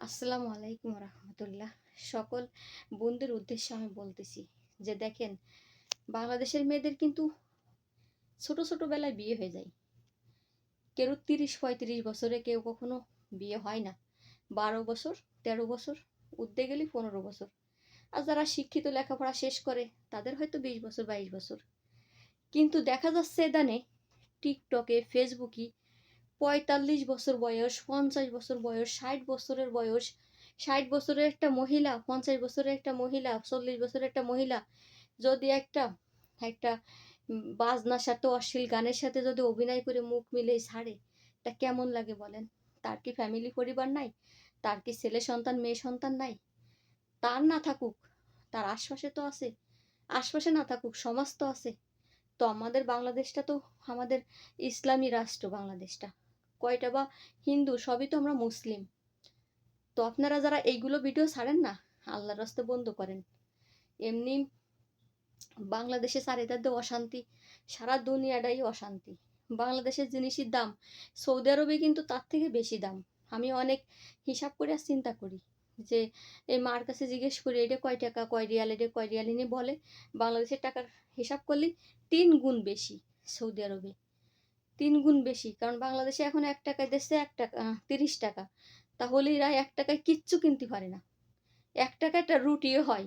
আসসালামু আলাইকুম রহমতুল্লাহ। সকল বন্ধুদের উদ্দেশ্যে আমি বলতেছি যে দেখেন, বাংলাদেশের মেয়েদের কিন্তু ছোট ছোট বেলায় বিয়ে হয়ে যায়। কেউ তিরিশ পঁয়ত্রিশ বছরে, কেউ কখনো বিয়ে হয় না। বারো বছর, তেরো বছর, উঠতে গেলে পনেরো বছর। আর যারা শিক্ষিত, লেখাপড়া শেষ করে, তাদের হয়তো বিশ বছর, বাইশ বছর। কিন্তু দেখা যাচ্ছে এদানে টিকটকে ফেসবুকে পঁয়তাল্লিশ বছর বয়স, পঞ্চাশ বছর বয়স, ষাট বছরের বয়স। ষাট বছরের একটা মহিলা, পঞ্চাশ বছরের একটা মহিলা, চল্লিশ বছরের একটা মহিলা। যদি একটা একটা বাজনার সাথে, অশ্লীল গানের সাথে যদি অভিনয় করে মুখ মিলে ছাড়ে, তা কেমন লাগে বলেন? তার কি ফ্যামিলি পরিবার নাই? তার কি ছেলে সন্তান, মেয়ে সন্তান নাই? তার না থাকুক, তার আশপাশে তো আছে। আশপাশে না থাকুক, সমাজ তো আছে। তো আমাদের বাংলাদেশটা তো আমাদের ইসলামী রাষ্ট্র, বাংলাদেশটা। কয়টা বা হিন্দু, সবই তো আমরা মুসলিম। তো আপনারা যারা এইগুলো ভিডিও ছাড়েন না, আল্লাহর রাস্তে বন্ধ করেন। এমনি বাংলাদেশে চারিদার অশান্তি, সারা দুনিয়াটাই অশান্তি। বাংলাদেশের জিনিসের দাম, সৌদি আরবে কিন্তু তার থেকে বেশি দাম। আমি অনেক হিসাব করে আর চিন্তা করি যে, এই মার কাছে জিজ্ঞেস করি, এটা কয় টাকা? কয় রিয়াল? এটা কয় রিয়াল? এনে বলে, বাংলাদেশের টাকার হিসাব করলে তিন গুণ বেশি সৌদি আরবে। তিন গুণ বেশি। কারণ বাংলাদেশে এখন এক টাকায় দেশে এক টাকা তিরিশ টাকা। তাহলে এরা এক টাকায় কিচ্ছু কিনতে পারে না। এক টাকায় একটা রুটিও হয়।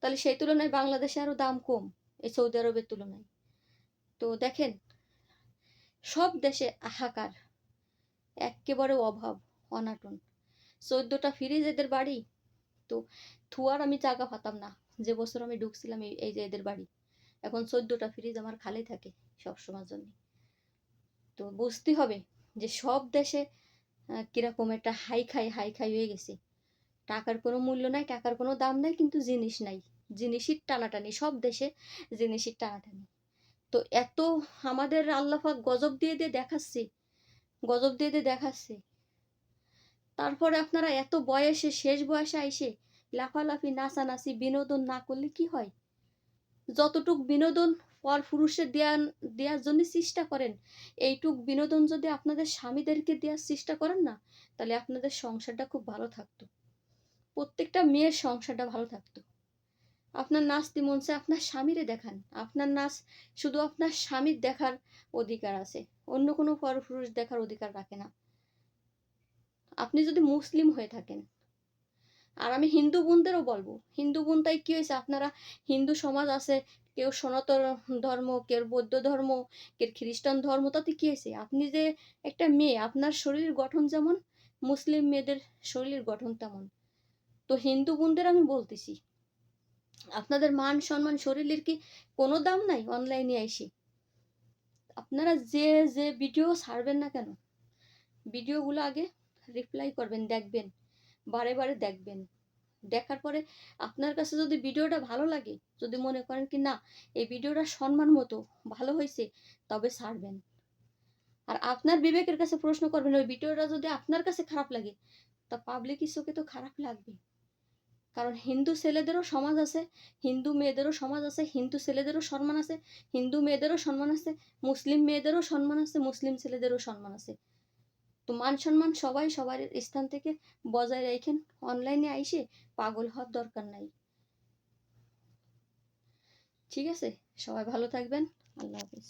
তাহলে সেই তুলনায় বাংলাদেশে আরও দাম কম এই সৌদি আরবের তুলনায়। তো দেখেন, সব দেশে হাহাকার, একেবারে অভাব, অনাটন। চোদ্দটা ফ্রিজ এদের বাড়ি, তো থুয়ার আমি জায়গা পাতাম না। যে বছর আমি ঢুকছিলাম এই যে এদের বাড়ি। এখন চোদ্দটা ফ্রিজ আমার খালি থাকে সবসময়ের জন্য। তো বুঝতে হবে যে সব দেশে কীরকম একটা হাই খাই হাই খাই হয়ে গেছে। টাকার কোনো মূল্য নাই, টাকার কোনো দাম নাই, কিন্তু জিনিস নাই। জিনিসের টানাটানি, সব দেশে জিনিসের টানাটানি। তো এত আমাদের আল্লাহাক গজব দিয়ে দিয়ে দেখাচ্ছে, গজব দিয়ে দিয়ে দেখাচ্ছে। তারপরে আপনারা এত বয়সে, শেষ বয়সে আইসে লাফালাফি, নাচানাচি, বিনোদন না করলে কি হয়? যতটুক বিনোদন পর পুরুষের দেয়া দেওয়ার জন্য চেষ্টা করেন। এইটুক বিনোদন যদি আপনাদের স্বামীদেরকে দেওয়ার চেষ্টা করেন না, তাহলে আপনাদের সংসারটা খুব ভালো থাকতো। প্রত্যেকটা মেয়ের সংসারটা ভালো থাকতো। আপনার নাচতে মন চায় আপনার স্বামীরে দেখান। আপনার নাচ শুধু আপনার স্বামীর দেখার অধিকার আছে। অন্য কোনো পরপুরুষ দেখার অধিকার রাখে না। আপনি যদি মুসলিম হয়ে থাকেন আর আমি হিন্দু বোনদেরও বলব। হিন্দু বোন তাই কি হয়েছে? আপনারা হিন্দু সমাজ আছে, কেউ সনাতন ধর্ম, কেউ বৌদ্ধ ধর্ম, কেউ খ্রিস্টান ধর্ম, তাতে কি হয়েছে? আপনি যে একটা মেয়ে, আপনার শরীর গঠন যেমন, মুসলিম মেয়েদের শরীরের গঠন তেমন। তো হিন্দু বোনদের আমি বলতেছি, আপনাদের মান সম্মান শরীরের কি কোনো দাম নাই অনলাইনে আইসি আপনারা যে যে ভিডিও ছাড়বেন না কেন? ভিডিওগুলো আগে রিপ্লাই করবেন, দেখবেন। বারে বারে দেখবেন। দেখার পরে আপনার কাছে যদি ভিডিওটা ভালো লাগে, যদি মনে করেন কি না, এই ভিডিওটা সম্মান মতো ভালো হয়েছে তবে ছাড়বেন। আর আপনার বিবেকের কাছে প্রশ্ন করবেন, ওই ভিডিওটা যদি আপনার কাছে খারাপ লাগে, তা পাবলিক চোখে তো খারাপ লাগবে। কারণ হিন্দু ছেলেদেরও সমাজ আছে, হিন্দু মেয়েদেরও সমাজ আছে, হিন্দু ছেলেদেরও সম্মান আছে, হিন্দু মেয়েদেরও সম্মান আছে, মুসলিম মেয়েদেরও সম্মান আছে, মুসলিম ছেলেদেরও সম্মান আছে। তো মান সম্মান সবাই সবার স্থান থেকে বজায় রেখেন। অনলাইনে আইসে পাগল হওয়ার দরকার নাই। ঠিক আছে? সবাই ভালো থাকবেন। আল্লাহ হাফিজ।